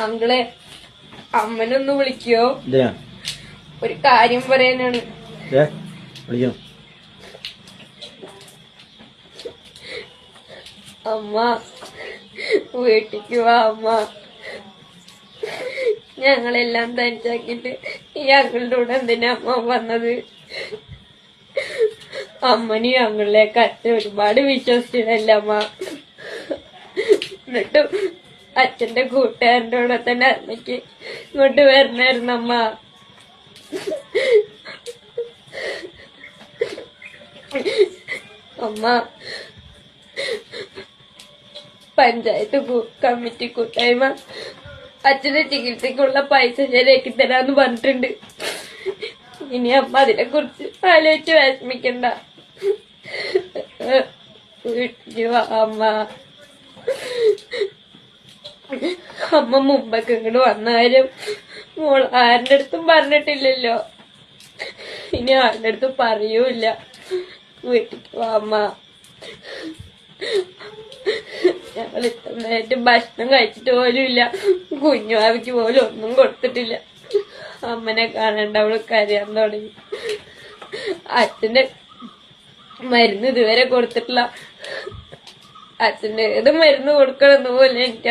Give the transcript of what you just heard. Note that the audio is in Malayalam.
അങ്കിളെ അമ്മനൊന്ന് വിളിക്കോ? ഒരു കാര്യം പറയാനാണ്. വിളിക്കണം? അമ്മ വീട്ടിക്ക് വാ അമ്മ. ഞങ്ങളെല്ലാം തനിച്ചാക്കിട്ട് ഈ അങ്കിളുടെ കൂടെ എന്തിനാ അമ്മ വന്നത്? അമ്മനി അച്ഛൻ ഒരുപാട് വിശ്വസിച്ചിട്ടല്ല അമ്മ. എന്നിട്ടും അച്ഛന്റെ കൂട്ടുകാരന്റെ കൂടെ തന്നെ അമ്മയ്ക്ക് ഇങ്ങോട്ട് വരണായിരുന്നു അമ്മ. അമ്മ പഞ്ചായത്ത് കമ്മിറ്റി കൂട്ടായ്മ അച്ഛന്റെ ചികിത്സക്കുള്ള പൈസ ശരിയാക്കി തരാന്ന് പറഞ്ഞിട്ടുണ്ട്. ഇനി അമ്മ അതിനെ കുറിച്ച് ആലോചിച്ച് വിഷമിക്കണ്ട. അമ്മ. അമ്മ മുമ്പൊക്കെ ഇങ്ങോട്ട് വന്നാലും മോൾ ആരുടെ അടുത്തും പറഞ്ഞിട്ടില്ലല്ലോ. ഇനി ആരുടെ അടുത്തും പറയൂല വീട്ടിക്ക് അമ്മ. ഞങ്ങൾ ഇത്രനായിട്ട് ഭക്ഷണം കഴിച്ചിട്ട് പോലും ഇല്ല. കുഞ്ഞുമാവിക്ക് പോലും ഒന്നും കൊടുത്തിട്ടില്ല. അമ്മനെ കാണണ്ട അവൾ കരയാൻ തുടങ്ങി. അച്ഛന്റെ മരുന്ന് ഇതുവരെ കൊടുത്തിട്ടില്ല. അച്ഛന്റെ ഏത് മരുന്ന് കൊടുക്കണമെന്ന് പോലും എനിക്ക്